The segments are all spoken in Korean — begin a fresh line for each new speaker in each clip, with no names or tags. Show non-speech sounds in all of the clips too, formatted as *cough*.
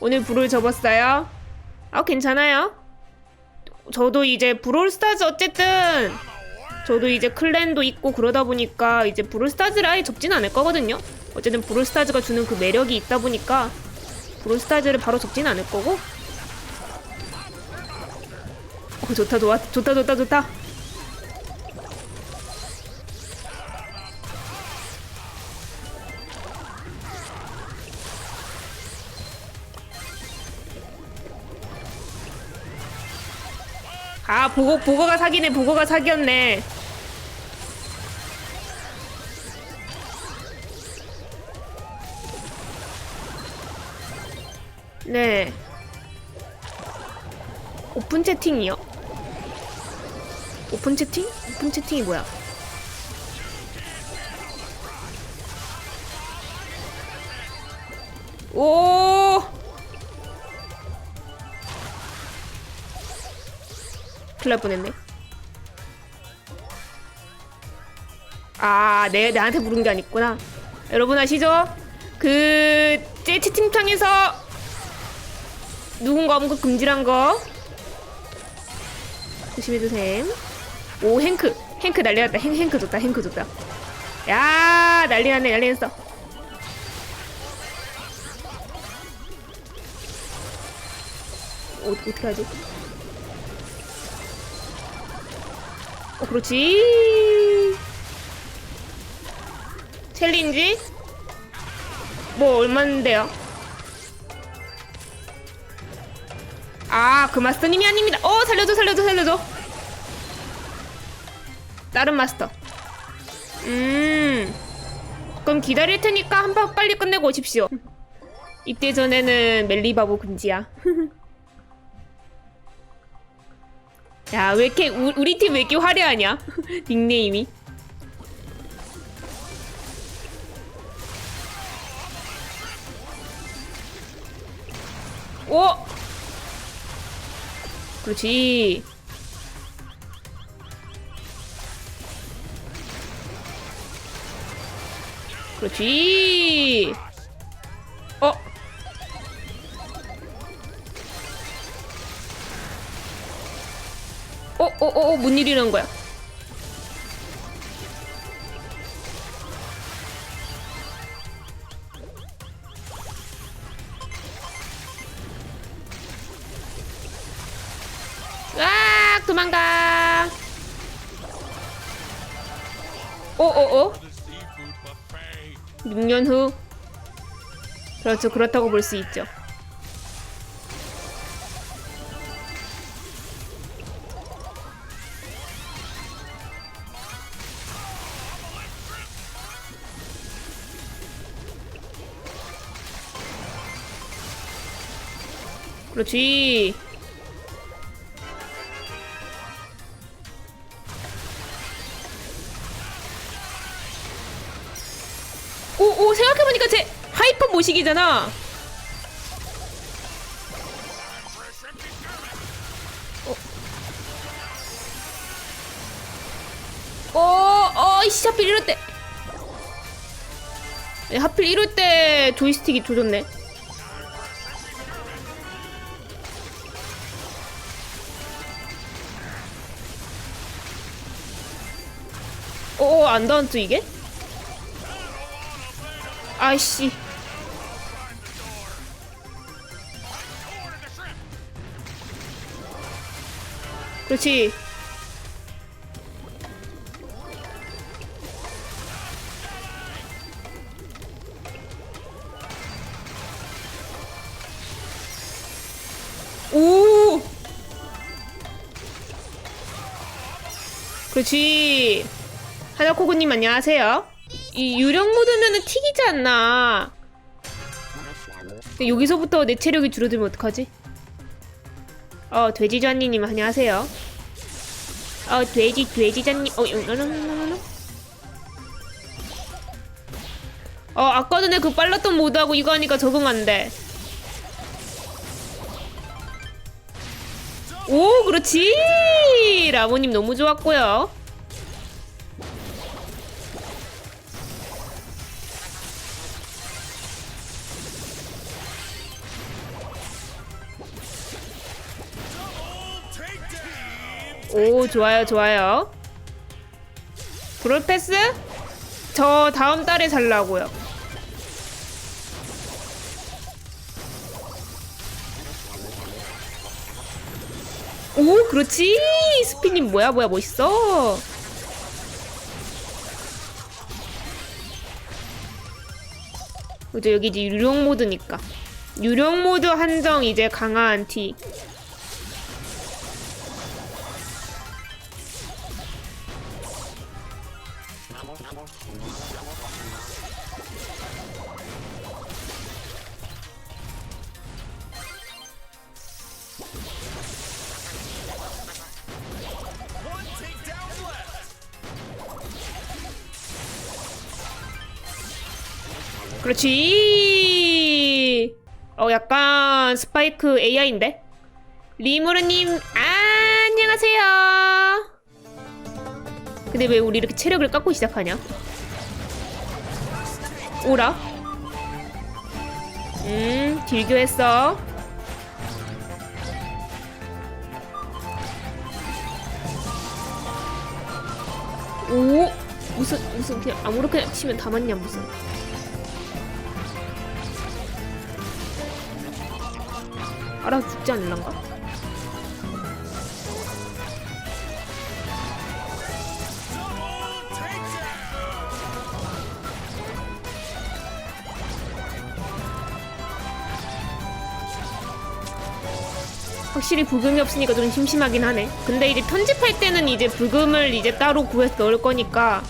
오늘 불을 접었어요. 아, 괜찮아요. 저도 이제 브롤스타즈 어쨌든 저도 이제 클랜도 있고 그러다 보니까 이제 브롤스타즈를 아예 접진 않을 거거든요. 어쨌든 브롤스타즈가 주는 그 매력이 있다 보니까 브롤스타즈를 바로 접진 않을 거고. 어, 좋다, 좋아, 좋다, 좋다, 좋다. 아, 보고, 보고가 사기네, 보고가 사기였네. 네. 오픈 채팅이요? 오픈 채팅? 오픈 채팅이 뭐야? 오! 큰일 날 뻔했네. 아, 내, 나한테 물은 게 아니구나. 여러분 아시죠? 그, 제 채팅창에서 누군가 언급 금지란 거. 조심해주셈. 오, 행크. 행크 난리 났다. 행, 행크 좋다. 행크 좋다. 야, 난리 났네. 난리 났어. 어, 어떻게 하지? 어, 그렇지. 챌린지? 뭐, 얼마인데요? 아, 그 마스터님이 아닙니다. 어, 살려줘, 살려줘, 살려줘. 다른 마스터. 음. 그럼 기다릴 테니까 한판 빨리 끝내고 오십시오. 입대 전에는 멜리바보 금지야. *laughs* 야, 왜 이렇게, 우, 우리 팀 왜 이렇게 화려하냐? *laughs* 닉네임이. 오! 그렇지. 그렇지. 어? 어, 어, 어, 어, 뭔 일이 난 거야? 으악, 도망가. 어, 어, 어? 6년 후. 그렇죠. 그렇다고 볼 수 있죠. 그렇지. 오, 오, 생각해보니까 제 하이퍼 모식이잖아. 어, 어, 이씨, 하필 이럴 때. 네, 하필 이럴 때 조이스틱이 조졌네. 어, 어, 안 닿았죠, 이게? 아이씨. 그렇지. 오! 그렇지. 하나코코님 안녕하세요. 이 유령 모드면은 튀기지 않나? 여기서부터 내 체력이 줄어들면 어떡하지? 어 돼지전니님 안녕하세요. 어 돼지 돼지전님 어 음, 어 아까 전에 그 빨랐던 모드하고 이거 하니까 적응 안 돼. 오 그렇지 라모님 너무 좋았고요. 오 좋아요 좋아요. 브롤 패스? 저 다음 달에 살라고요. 오 그렇지. 스피님 뭐야 뭐야 멋있어. 이제 여기 이제 유령 모드니까. 유령 모드 한정 이제 강한 티 그렇지. 어, 약간 스파이크 AI인데? 리무르님, 아, 안녕하세요. 근데 왜 우리 이렇게 체력을 깎고 시작하냐? 오라. 음, 딜교했어. 오, 무슨, 무슨, 그냥 아무렇게나 치면 다 맞냐, 무슨. 알아 죽지 않을란가? 확실히 불금이 없으니까 좀 심심하긴 하네. 근데 이제 편집할 때는 이제 불금을 이제 따로 구해서 넣을 거니까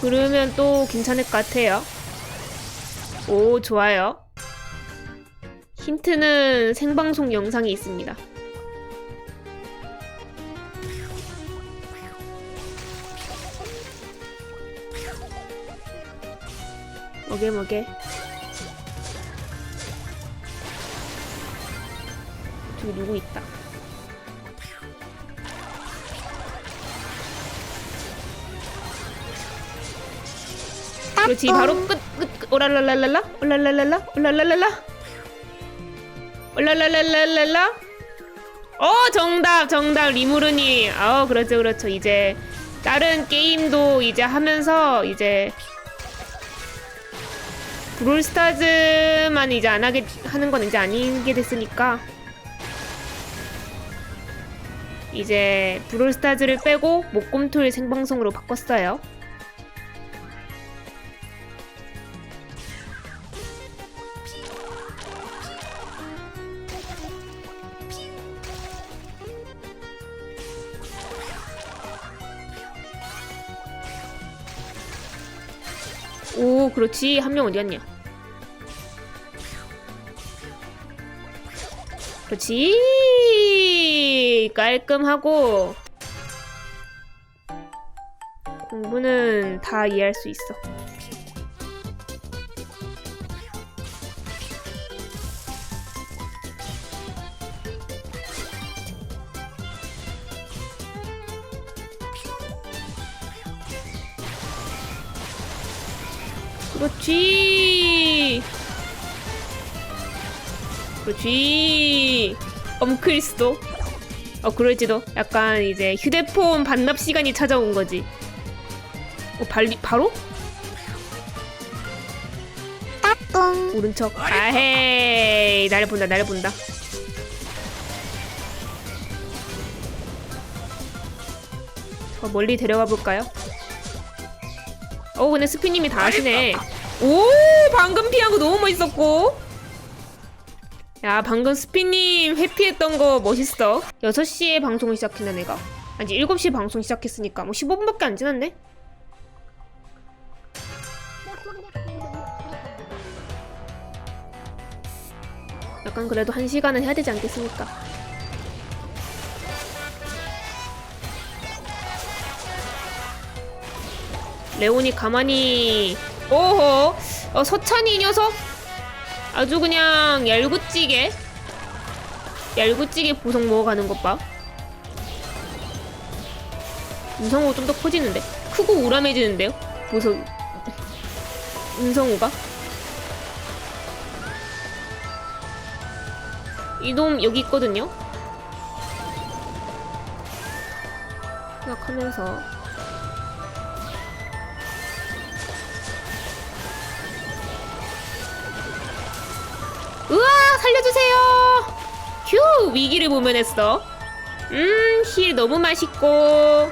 그러면 또 괜찮을 것 같아요. 오, 좋아요. 힌트는 생방송 영상이 있습니다. 뭐게 뭐게? 저기 누구 있다. 그렇지 바로 끝, 끝, 끝. 오랄랄랄랄라? 올랄랄랄라? 올랄랄랄라 올랄랄랄랄라? 어 정답 정답. 리무르니. 어 그렇죠 그렇죠. 이제 다른 게임도 이제 하면서 이제 브롤스타즈만 이제 안 하게 하는 건 이제 아니게 됐으니까 이제 브롤스타즈를 빼고 목곰토일 생방송으로 바꿨어요. 오, 그렇지. 한 명 어디 갔냐? 그렇지. 깔끔하고 공부는 다 이해할 수 있어. 그렇지. 그렇지. 엄크리스도. 어, 그럴지도. 약간 이제 휴대폰 반납 시간이 찾아온 거지. 어, 발리, 바로?
따뚱
오른 척. 아헤이. 나를 본다, 나를 본다. 저 멀리 데려가 볼까요? 어, 근데 스피님이 다 하시네. 오, 방금 피한 거 너무 멋있었고. 야, 방금 스피님 회피했던 거 멋있어. 6시에 방송을 시작했나, 내가. 아니, 7시에 방송 시작했으니까. 뭐 15분밖에 안 지났네? 약간 그래도 한 시간은 해야 되지 않겠습니까? 레온이 가만히 오호. 어, 서찬이 이 녀석. 아주 그냥 얄궂찌게 얄궂찌게 보석 먹어가는 것봐. 은성우 좀 더 커지는데? 크고 우람해지는데요? 보석. 은성우가? 이놈 여기 있거든요? 생각하면서. 살려주세요 휴 위기를 모면했어 음 힐 너무 맛있고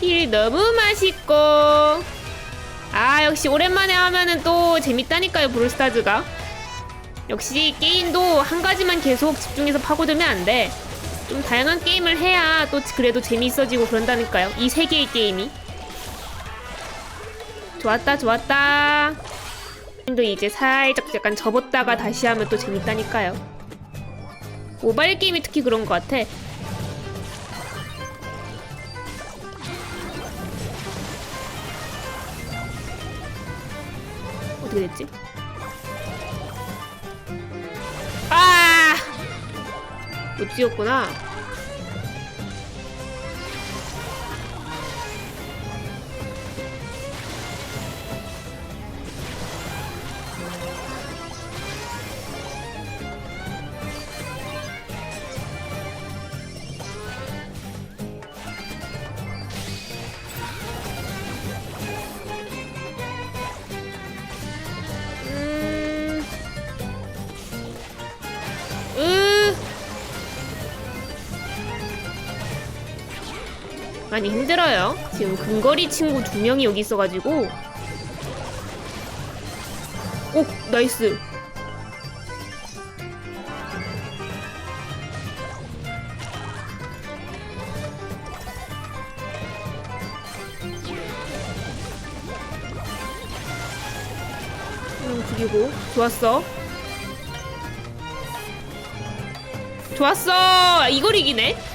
힐 너무 맛있고 아 역시 오랜만에 하면은 또 재밌다니까요 브롤스타즈가 역시 게임도 한 가지만 계속 집중해서 파고들면 안 돼. 좀 다양한 게임을 해야 또 그래도 재미있어지고 그런다니까요. 이 세 개의 게임이. 좋았다, 좋았다. 도 이제 살짝 약간 접었다가 다시 하면 또 재밌다니까요. 모바일 게임이 특히 그런 것 같아. 어떻게 됐지? 아! 못 지웠구나. 많이 힘들어요. 지금 근거리 친구 두 명이 여기 있어가지고. 오, 나이스. 음, 죽이고. 좋았어. 좋았어. 이걸 이기네.